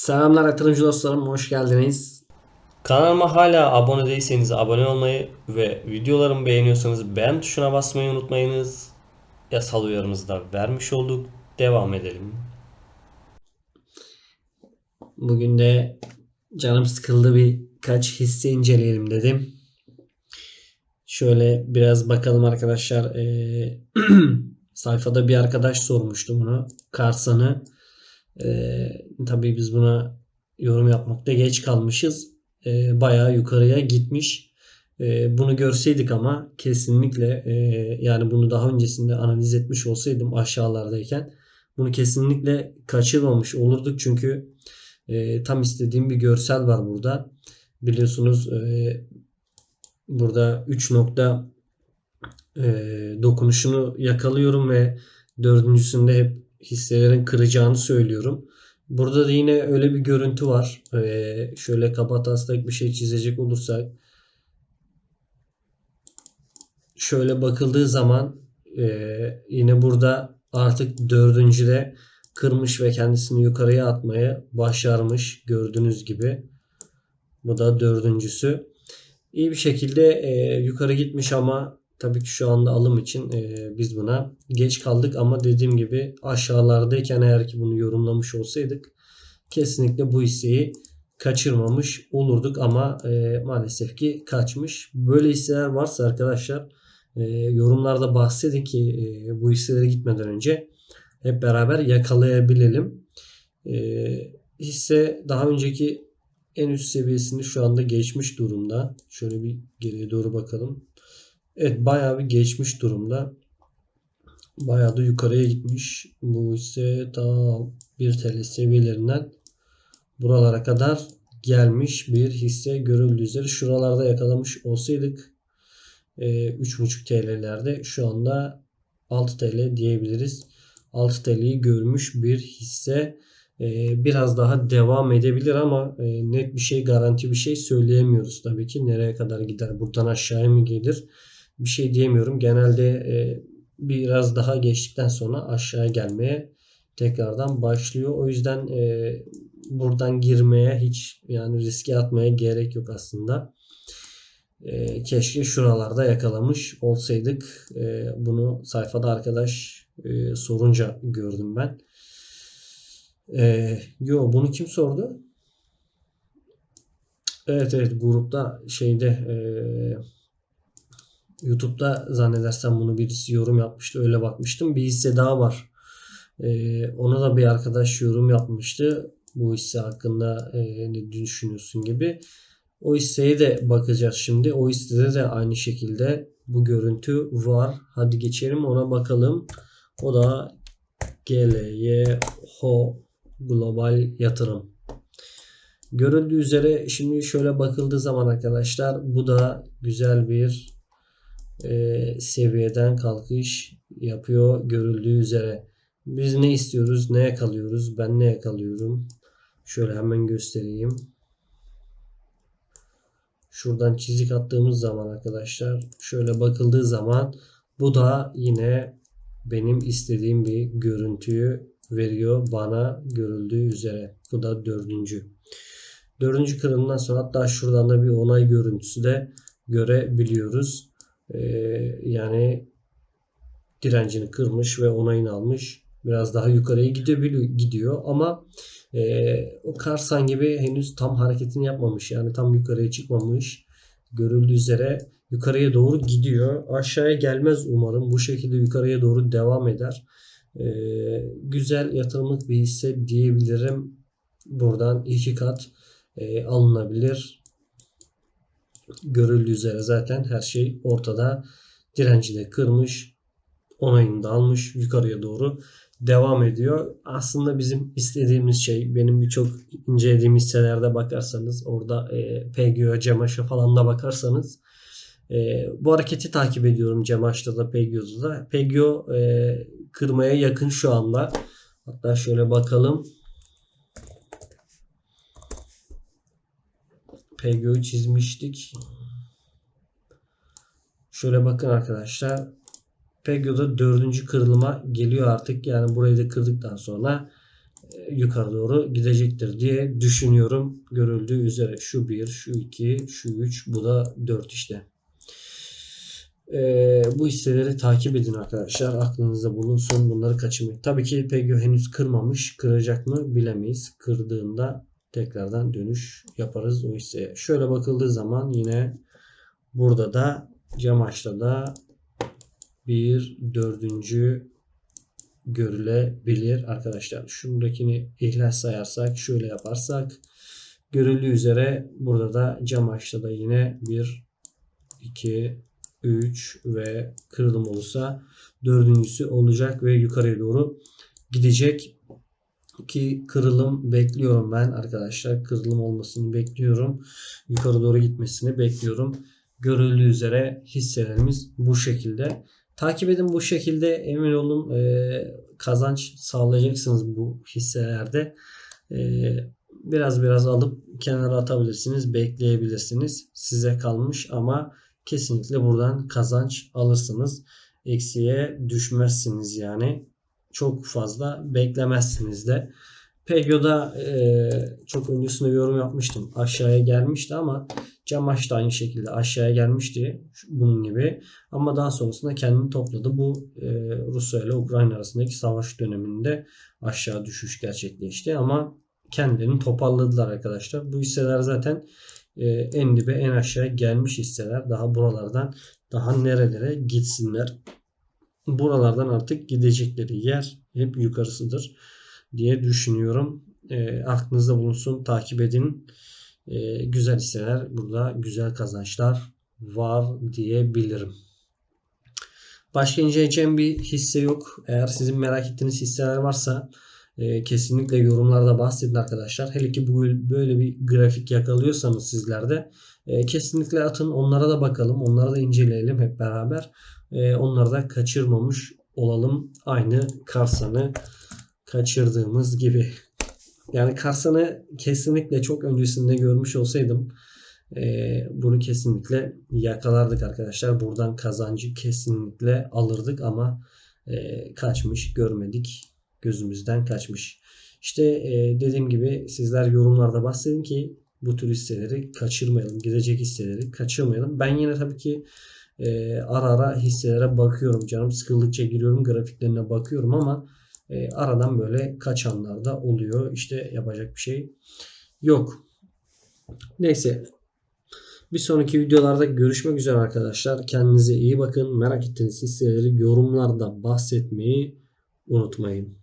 Selamlar yatırımcı dostlarım, hoş geldiniz. Kanalıma hala abone değilseniz abone olmayı ve videolarımı beğeniyorsanız beğen tuşuna basmayı unutmayınız. Yasal uyarımızı da vermiş olduk. Devam edelim. Bugün de canım sıkıldı birkaç hisse inceleyelim dedim. Şöyle biraz bakalım arkadaşlar. Ee, sayfada bir arkadaş sormuştu bunu. Karsan'ı. Ee, tabii biz buna yorum yapmakta geç kalmışız. Ee, bayağı yukarıya gitmiş. Ee, bunu görseydik ama kesinlikle e, yani bunu daha öncesinde analiz etmiş olsaydım aşağılardayken bunu kesinlikle kaçırmamış olurduk. Çünkü e, tam istediğim bir görsel var burada. Biliyorsunuz e, burada 3 nokta e, dokunuşunu yakalıyorum ve dördüncüsünde hep hisselerin kıracağını söylüyorum. Burada da yine öyle bir görüntü var. E, şöyle kaba taslak bir şey çizecek olursak şöyle bakıldığı zaman e, yine burada artık dördüncüde kırmış ve kendisini yukarıya atmaya başarmış gördüğünüz gibi. Bu da dördüncüsü. İyi bir şekilde e, yukarı gitmiş ama tabii ki şu anda alım için e, biz buna geç kaldık ama dediğim gibi aşağılardayken eğer ki bunu yorumlamış olsaydık kesinlikle bu hisseyi kaçırmamış olurduk ama e, maalesef ki kaçmış. Böyle hisseler varsa arkadaşlar e, yorumlarda bahsedin ki e, bu hisselere gitmeden önce hep beraber yakalayabilelim. E, hisse daha önceki en üst seviyesini şu anda geçmiş durumda. Şöyle bir geriye doğru bakalım. Evet bayağı bir geçmiş durumda. Bayağı da yukarıya gitmiş. Bu ise ta 1 TL seviyelerinden buralara kadar gelmiş bir hisse görüldüğü üzere. Şuralarda yakalamış olsaydık e, 3.5 TL'lerde şu anda 6 TL diyebiliriz. 6 TL'yi görmüş bir hisse e, biraz daha devam edebilir ama e, net bir şey garanti bir şey söyleyemiyoruz tabii ki. Nereye kadar gider? Buradan aşağıya mı gelir? Bir şey diyemiyorum. Genelde e, biraz daha geçtikten sonra aşağıya gelmeye tekrardan başlıyor. O yüzden e, buradan girmeye hiç yani riske atmaya gerek yok aslında. E, keşke şuralarda yakalamış olsaydık. E, bunu sayfada arkadaş e, sorunca gördüm ben. E, yo bunu kim sordu? Evet evet grupta şeyde e, YouTube'da zannedersem bunu birisi yorum yapmıştı. Öyle bakmıştım. Bir hisse daha var. E, ona da bir arkadaş yorum yapmıştı. Bu hisse hakkında e, ne düşünüyorsun gibi. O hisseye de bakacağız şimdi. O hissede de aynı şekilde bu görüntü var. Hadi geçelim ona bakalım. O da GLYHO Global Yatırım. Görüldüğü üzere şimdi şöyle bakıldığı zaman arkadaşlar bu da güzel bir e, seviyeden kalkış yapıyor görüldüğü üzere. Biz ne istiyoruz? Ne yakalıyoruz? Ben ne yakalıyorum? Şöyle hemen göstereyim. Şuradan çizik attığımız zaman arkadaşlar şöyle bakıldığı zaman bu da yine benim istediğim bir görüntüyü veriyor bana görüldüğü üzere. Bu da dördüncü. Dördüncü kırılımdan sonra hatta şuradan da bir onay görüntüsü de görebiliyoruz. Ee, yani direncini kırmış ve onayını almış. Biraz daha yukarıya gidebiliyor, gidiyor ama e, o Karsan gibi henüz tam hareketini yapmamış. Yani tam yukarıya çıkmamış. Görüldüğü üzere yukarıya doğru gidiyor. Aşağıya gelmez umarım. Bu şekilde yukarıya doğru devam eder. E, güzel yatırımlık bir hisse diyebilirim. Buradan iki kat e, alınabilir. Görüldüğü üzere zaten her şey ortada. Direnci de kırmış. Onayını da almış. Yukarıya doğru devam ediyor. Aslında bizim istediğimiz şey benim birçok incelediğim hisselerde bakarsanız orada e, PGO, Cemaş'a falan da bakarsanız e, bu hareketi takip ediyorum Cemaş'ta da PGO'da da. PGO e, kırmaya yakın şu anda. Hatta şöyle bakalım. PGO'yu çizmiştik. Şöyle bakın arkadaşlar. Peggio'da dördüncü kırılıma geliyor artık. Yani burayı da kırdıktan sonra e, yukarı doğru gidecektir diye düşünüyorum. Görüldüğü üzere şu 1, şu 2, şu 3, bu da 4 işte. Ee, bu hisseleri takip edin arkadaşlar. Aklınızda bulunsun. Bunları kaçırmayın. Tabii ki Pegio henüz kırmamış. Kıracak mı bilemeyiz. Kırdığında tekrardan dönüş yaparız o hisseye. Şöyle bakıldığı zaman yine burada da Camaç'ta da bir dördüncü görülebilir arkadaşlar. Şuradakini ihlas sayarsak şöyle yaparsak görüldüğü üzere burada da Camaç'ta da yine bir 2 3 ve kırılım olursa dördüncüsü olacak ve yukarıya doğru gidecek ki kırılım bekliyorum ben arkadaşlar. Kırılım olmasını bekliyorum. Yukarı doğru gitmesini bekliyorum. Görüldüğü üzere hisselerimiz bu şekilde. Takip edin bu şekilde emin olun e, kazanç sağlayacaksınız bu hisselerde. E, biraz biraz alıp kenara atabilirsiniz. Bekleyebilirsiniz. Size kalmış ama kesinlikle buradan kazanç alırsınız. Eksiye düşmezsiniz yani. Çok fazla beklemezsiniz de. Pegyo'da e, çok öncesinde yorum yapmıştım. Aşağıya gelmişti ama Camaş da aynı şekilde aşağıya gelmişti bunun gibi. Ama daha sonrasında kendini topladı. Bu e, Rusya ile Ukrayna arasındaki savaş döneminde aşağı düşüş gerçekleşti. Ama kendilerini toparladılar arkadaşlar. Bu hisseler zaten e, en dibe en aşağıya gelmiş hisseler. Daha buralardan daha nerelere gitsinler. Buralardan artık gidecekleri yer hep yukarısıdır diye düşünüyorum. E, aklınızda bulunsun. Takip edin. E, güzel hisseler. Burada güzel kazançlar var diyebilirim. Başka inceleyeceğim bir hisse yok. Eğer sizin merak ettiğiniz hisseler varsa e, kesinlikle yorumlarda bahsedin arkadaşlar. Hele ki bu böyle bir grafik yakalıyorsanız sizlerde e, kesinlikle atın. Onlara da bakalım. Onları da inceleyelim hep beraber. E, onları da kaçırmamış olalım. Aynı Karsan'ı kaçırdığımız gibi. Yani Karsan'ı kesinlikle çok öncesinde görmüş olsaydım e, bunu kesinlikle yakalardık arkadaşlar. Buradan kazancı kesinlikle alırdık ama e, kaçmış görmedik. Gözümüzden kaçmış. İşte e, dediğim gibi sizler yorumlarda bahsedin ki bu tür hisseleri kaçırmayalım. Gidecek hisseleri kaçırmayalım. Ben yine tabii ki e, ara ara hisselere bakıyorum. Canım sıkıldıkça giriyorum grafiklerine bakıyorum ama e, aradan böyle kaçanlar da oluyor. İşte yapacak bir şey yok. Neyse. Bir sonraki videolarda görüşmek üzere arkadaşlar. Kendinize iyi bakın. Merak ettiğiniz hisseleri yorumlarda bahsetmeyi unutmayın.